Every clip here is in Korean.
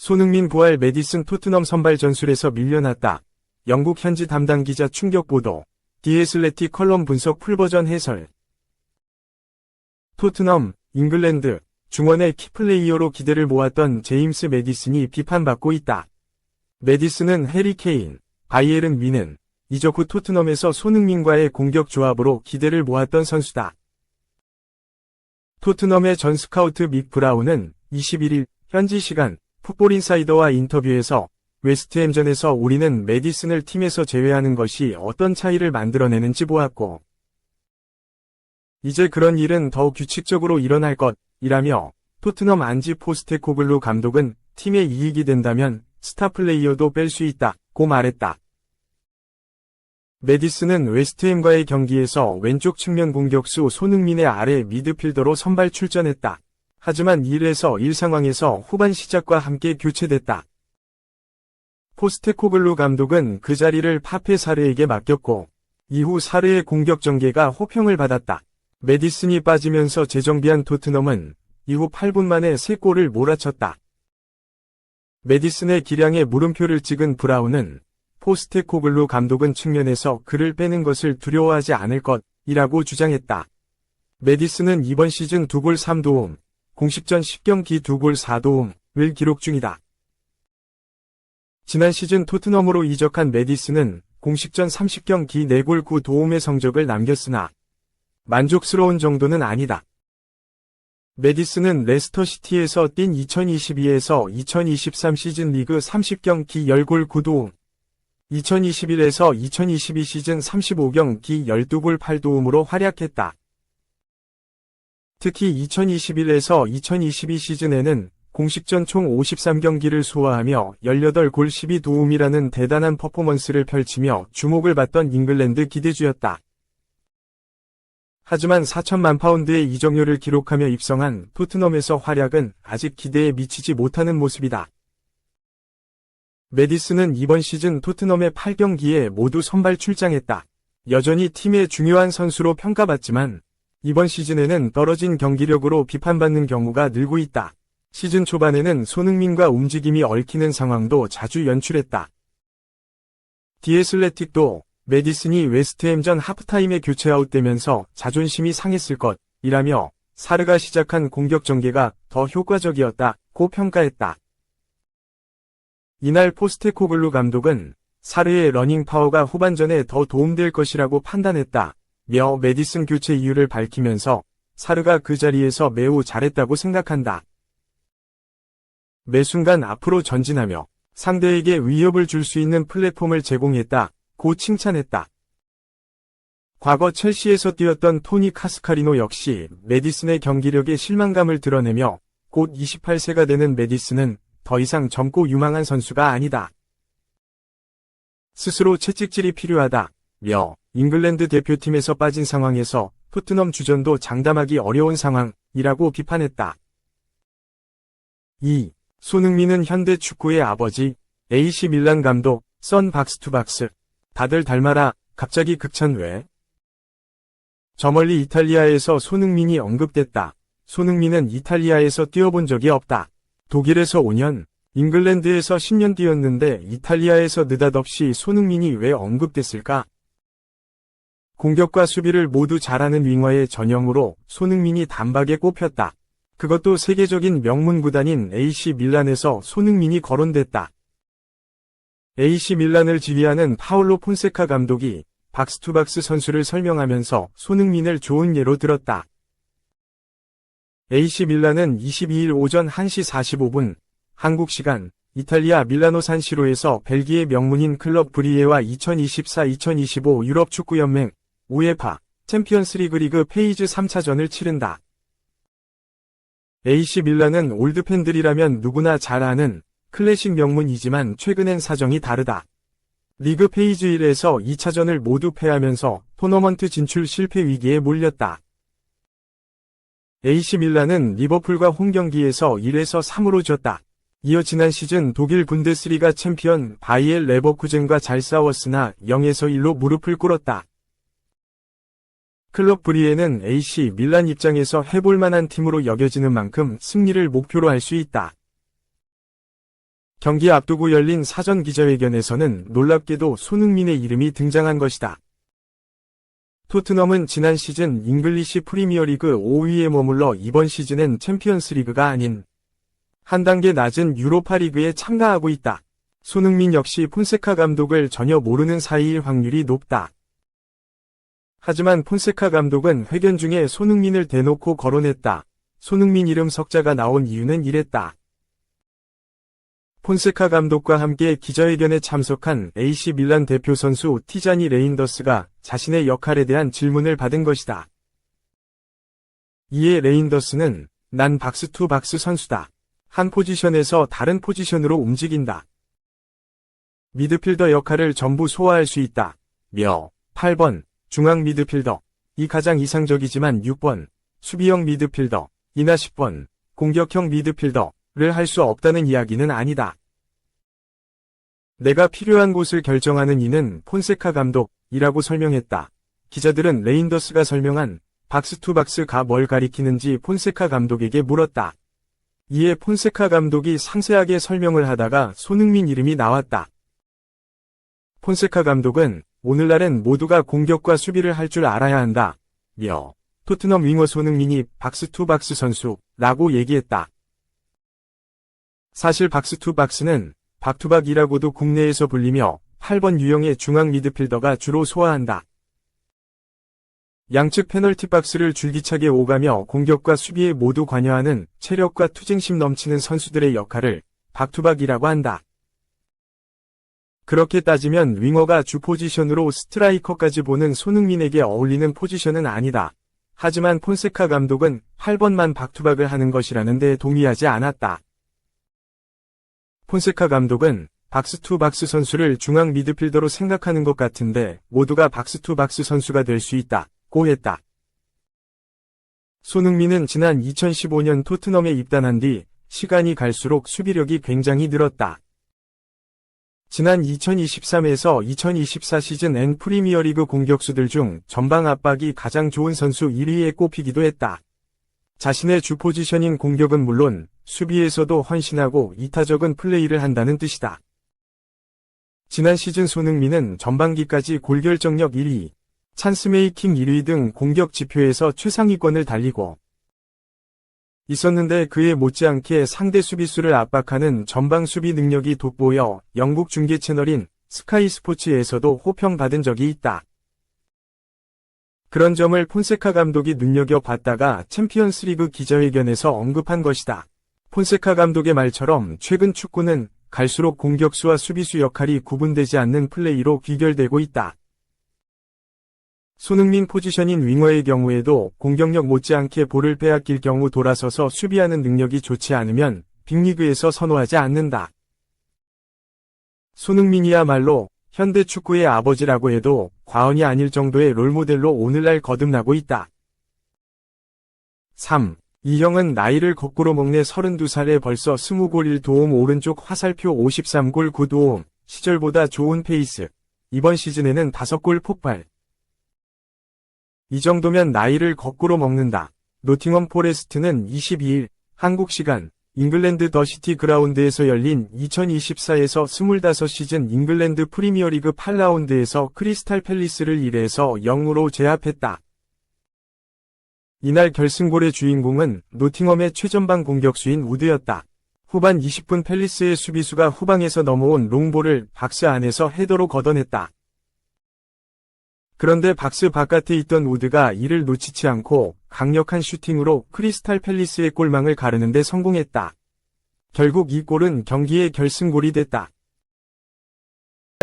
손흥민 부활 메디슨 토트넘 선발 전술에서 밀려났다. 영국 현지 담당 기자 충격 보도. 디에슬레티 컬럼 분석 풀버전 해설. 토트넘, 잉글랜드, 중원의 키플레이어로 기대를 모았던 제임스 메디슨이 비판받고 있다. 메디슨은 해리 케인, 바이에른 미는 이적 후 토트넘에서 손흥민과의 공격 조합으로 기대를 모았던 선수다. 토트넘의 전 스카우트 믹 브라운은 21일 현지 시간 풋볼 인사이더와 인터뷰에서 웨스트햄전에서 우리는 메디슨을 팀에서 제외하는 것이 어떤 차이를 만들어내는지 보았고 이제 그런 일은 더 규칙적으로 일어날 것이라며 토트넘 안지 포스테코글루 감독은 팀의 이익이 된다면 스타 플레이어도 뺄 수 있다 고 말했다. 메디슨은 웨스트햄과의 경기에서 왼쪽 측면 공격수 손흥민의 아래 미드필더로 선발 출전했다. 하지만 1에서 1 상황에서 후반 시작과 함께 교체됐다. 포스테코글루 감독은 그 자리를 파페 사르에게 맡겼고 이후 사르의 공격 전개가 호평을 받았다. 메디슨이 빠지면서 재정비한 토트넘은 이후 8분 만에 3골을 몰아쳤다. 메디슨의 기량에 물음표를 찍은 브라운은 포스테코글루 감독은 측면에서 그를 빼는 것을 두려워하지 않을 것이라고 주장했다. 메디슨은 이번 시즌 2골 3도움, 공식전 10경기 2골 4도움을 기록 중이다. 지난 시즌 토트넘으로 이적한 메디슨은 공식전 30경기 4골 9도움의 성적을 남겼으나 만족스러운 정도는 아니다. 메디슨은 레스터시티에서 뛴 2022에서 2023 시즌 리그 30경기 10골 9도움, 2021에서 2022 시즌 35경기 12골 8도움으로 활약했다. 특히 2021에서 2022 시즌에는 공식전 총 53경기를 소화하며 18골 12도움이라는 대단한 퍼포먼스를 펼치며 주목을 받던 잉글랜드 기대주였다. 하지만 4천만 파운드의 이적료를 기록하며 입성한 토트넘에서 활약은 아직 기대에 미치지 못하는 모습이다. 메디슨은 이번 시즌 토트넘의 8경기에 모두 선발 출장했다. 여전히 팀의 중요한 선수로 평가받지만 이번 시즌에는 떨어진 경기력으로 비판받는 경우가 늘고 있다. 시즌 초반에는 손흥민과 움직임이 얽히는 상황도 자주 연출했다. 디에슬레틱도 메디슨이 웨스트햄전 하프타임에 교체 아웃되면서 자존심이 상했을 것이라며 사르가 시작한 공격 전개가 더 효과적이었다고 평가했다. 이날 포스테코글루 감독은 사르의 러닝 파워가 후반전에 더 도움될 것이라고 판단했다. 며 메디슨 교체 이유를 밝히면서 사르가 그 자리에서 매우 잘했다고 생각한다. 매 순간 앞으로 전진하며 상대에게 위협을 줄 수 있는 플랫폼을 제공했다. 고 칭찬했다. 과거 첼시에서 뛰었던 토니 카스카리노 역시 메디슨의 경기력에 실망감을 드러내며 곧 28세가 되는 메디슨은 더 이상 젊고 유망한 선수가 아니다. 스스로 채찍질이 필요하다. 며 잉글랜드 대표팀에서 빠진 상황에서 토트넘 주전도 장담하기 어려운 상황이라고 비판했다. 2. 손흥민은 현대 축구의 아버지, AC 밀란 감독, 선 박스 투 박스. 다들 닮아라, 갑자기 극찬 왜? 저 멀리 이탈리아에서 손흥민이 언급됐다. 손흥민은 이탈리아에서 뛰어본 적이 없다. 독일에서 5년, 잉글랜드에서 10년 뛰었는데 이탈리아에서 느닷없이 손흥민이 왜 언급됐을까? 공격과 수비를 모두 잘하는 윙어의 전형으로 손흥민이 단박에 꼽혔다. 그것도 세계적인 명문 구단인 AC 밀란에서 손흥민이 거론됐다. AC 밀란을 지휘하는 파울로 폰세카 감독이 박스투박스 선수를 설명하면서 손흥민을 좋은 예로 들었다. AC 밀란은 22일 오전 1시 45분 한국 시간 이탈리아 밀라노 산시로에서 벨기에 명문인 클럽 브리에와 2024-2025 유럽 축구연맹 우에파 챔피언스 리그 리그 페이즈 3차전을 치른다. AC 밀란은 올드 팬들이라면 누구나 잘 아는 클래식 명문이지만 최근엔 사정이 다르다. 리그 페이즈 1에서 2차전을 모두 패하면서 토너먼트 진출 실패 위기에 몰렸다. AC 밀란은 리버풀과 홈 경기에서 1에서 3으로 졌다. 이어 지난 시즌 독일 분데스리가 챔피언 바이엘 레버쿠젠과 잘 싸웠으나 0에서 1로 무릎을 꿇었다. 클럽 브리에는 AC 밀란 입장에서 해볼 만한 팀으로 여겨지는 만큼 승리를 목표로 할 수 있다. 경기 앞두고 열린 사전 기자회견에서는 놀랍게도 손흥민의 이름이 등장한 것이다. 토트넘은 지난 시즌 잉글리시 프리미어리그 5위에 머물러 이번 시즌엔 챔피언스리그가 아닌 한 단계 낮은 유로파리그에 참가하고 있다. 손흥민 역시 폰세카 감독을 전혀 모르는 사이일 확률이 높다. 하지만 폰세카 감독은 회견 중에 손흥민을 대놓고 거론했다. 손흥민 이름 석자가 나온 이유는 이랬다. 폰세카 감독과 함께 기자회견에 참석한 AC 밀란 대표 선수 티자니 레인더스가 자신의 역할에 대한 질문을 받은 것이다. 이에 레인더스는 난 박스 투 박스 선수다. 한 포지션에서 다른 포지션으로 움직인다. 미드필더 역할을 전부 소화할 수 있다. 며 8번 중앙 미드필더 이 가장 이상적이지만 6번 수비형 미드필더 이나 10번 공격형 미드필더를 할 수 없다는 이야기는 아니다. 내가 필요한 곳을 결정하는 이는 폰세카 감독이라고 설명했다. 기자들은 레인더스가 설명한 박스 투 박스가 뭘 가리키는지 폰세카 감독에게 물었다. 이에 폰세카 감독이 상세하게 설명을 하다가 손흥민 이름이 나왔다. 폰세카 감독은 오늘날엔 모두가 공격과 수비를 할 줄 알아야 한다. 며 토트넘 윙어 손흥민이 박스 투 박스 선수라고 얘기했다. 사실 박스 투 박스는 박투박이라고도 국내에서 불리며 8번 유형의 중앙 미드필더가 주로 소화한다. 양측 페널티 박스를 줄기차게 오가며 공격과 수비에 모두 관여하는 체력과 투쟁심 넘치는 선수들의 역할을 박투박이라고 한다. 그렇게 따지면 윙어가 주 포지션으로 스트라이커까지 보는 손흥민에게 어울리는 포지션은 아니다. 하지만 폰세카 감독은 8번만 박투박을 하는 것이라는 데 동의하지 않았다. 폰세카 감독은 박스 투 박스 선수를 중앙 미드필더로 생각하는 것 같은데 모두가 박스 투 박스 선수가 될 수 있다. 고 했다. 손흥민은 지난 2015년 토트넘에 입단한 뒤 시간이 갈수록 수비력이 굉장히 늘었다. 지난 2023에서 2024 시즌 N 프리미어리그 공격수들 중 전방 압박이 가장 좋은 선수 1위에 꼽히기도 했다. 자신의 주 포지션인 공격은 물론 수비에서도 헌신하고 이타적인 플레이를 한다는 뜻이다. 지난 시즌 손흥민은 전반기까지 골결정력 1위, 찬스메이킹 1위 등 공격 지표에서 최상위권을 달리고 있었는데 그에 못지않게 상대 수비수를 압박하는 전방 수비 능력이 돋보여 영국 중계 채널인 스카이 스포츠에서도 호평받은 적이 있다. 그런 점을 폰세카 감독이 눈여겨봤다가 챔피언스리그 기자회견에서 언급한 것이다. 폰세카 감독의 말처럼 최근 축구는 갈수록 공격수와 수비수 역할이 구분되지 않는 플레이로 귀결되고 있다. 손흥민 포지션인 윙어의 경우에도 공격력 못지않게 볼을 빼앗길 경우 돌아서서 수비하는 능력이 좋지 않으면 빅리그에서 선호하지 않는다. 손흥민이야말로 현대 축구의 아버지라고 해도 과언이 아닐 정도의 롤모델로 오늘날 거듭나고 있다. 3. 이 형은 나이를 거꾸로 먹네 32살에 벌써 20골 1도움 오른쪽 화살표 53골 9도움 시절보다 좋은 페이스. 이번 시즌에는 5골 폭발. 이 정도면 나이를 거꾸로 먹는다. 노팅엄 포레스트는 22일 한국 시간 잉글랜드 더 시티 그라운드에서 열린 2024에서 25시즌 잉글랜드 프리미어리그 8라운드에서 크리스탈 팰리스를 1에서 0으로 제압했다. 이날 결승골의 주인공은 노팅엄의 최전방 공격수인 우드였다. 후반 20분 팰리스의 수비수가 후방에서 넘어온 롱볼을 박스 안에서 헤더로 걷어냈다. 그런데 박스 바깥에 있던 우드가 이를 놓치지 않고 강력한 슈팅으로 크리스탈 팰리스의 골망을 가르는데 성공했다. 결국 이 골은 경기의 결승골이 됐다.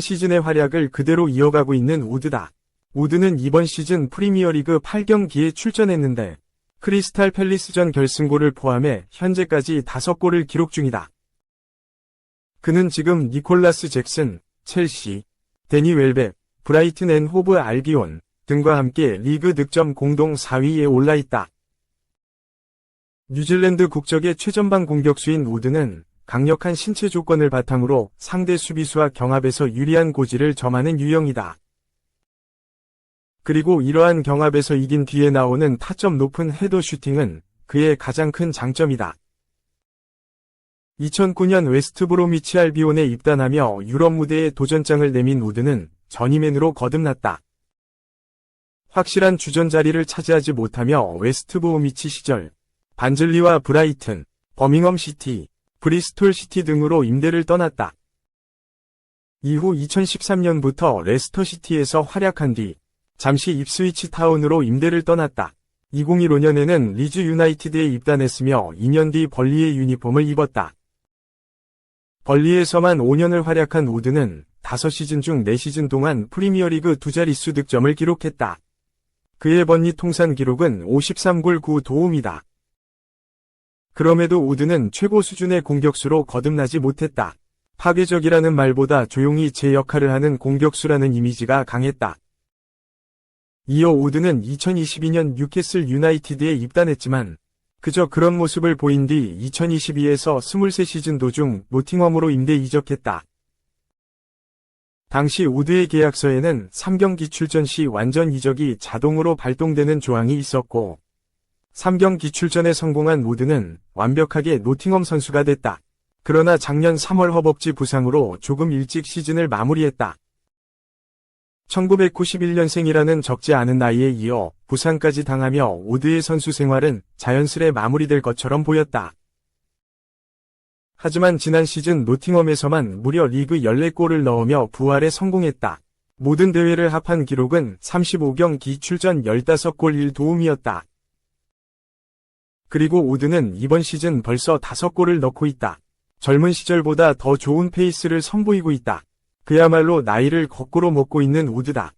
시즌의 활약을 그대로 이어가고 있는 우드다. 우드는 이번 시즌 프리미어리그 8경기에 출전했는데 크리스탈 팰리스전 결승골을 포함해 현재까지 5골을 기록 중이다. 그는 지금 니콜라스 잭슨, 첼시, 데니 웰백, 브라이튼 앤 호브 알비온 등과 함께 리그 득점 공동 4위에 올라 있다. 뉴질랜드 국적의 최전방 공격수인 우드는 강력한 신체 조건을 바탕으로 상대 수비수와 경합에서 유리한 고지를 점하는 유형이다. 그리고 이러한 경합에서 이긴 뒤에 나오는 타점 높은 헤더 슈팅은 그의 가장 큰 장점이다. 2009년 웨스트브로미치 알비온에 입단하며 유럽 무대에 도전장을 내민 우드는 전임맨으로 거듭났다. 확실한 주전 자리를 차지하지 못하며 웨스트브로미치 시절 반즐리와 브라이튼, 버밍엄 시티, 브리스톨 시티 등으로 임대를 떠났다. 이후 2013년부터 레스터 시티에서 활약한 뒤 잠시 입스위치 타운으로 임대를 떠났다. 2015년에는 리즈 유나이티드에 입단했으며 2년 뒤 벌리의 유니폼을 입었다. 벌리에서만 5년을 활약한 우드는 5시즌 중 4시즌 동안 프리미어리그 두 자릿수 득점을 기록했다. 그의 번리 통산 기록은 53골 9도움이다. 그럼에도 우드는 최고 수준의 공격수로 거듭나지 못했다. 파괴적이라는 말보다 조용히 제 역할을 하는 공격수라는 이미지가 강했다. 이어 우드는 2022년 뉴캐슬 유나이티드에 입단했지만 그저 그런 모습을 보인 뒤 2022에서 23시즌 도중 노팅엄으로 임대 이적했다. 당시 우드의 계약서에는 3경기 출전 시 완전 이적이 자동으로 발동되는 조항이 있었고 3경기 출전에 성공한 우드는 완벽하게 노팅엄 선수가 됐다. 그러나 작년 3월 허벅지 부상으로 조금 일찍 시즌을 마무리했다. 1991년생이라는 적지 않은 나이에 이어 부상까지 당하며 우드의 선수 생활은 자연스레 마무리될 것처럼 보였다. 하지만 지난 시즌 노팅엄에서만 무려 리그 14골을 넣으며 부활에 성공했다. 모든 대회를 합한 기록은 35경기 출전 15골 1도움이었다. 그리고 우드는 이번 시즌 벌써 5골을 넣고 있다. 젊은 시절보다 더 좋은 페이스를 선보이고 있다. 그야말로 나이를 거꾸로 먹고 있는 우드다.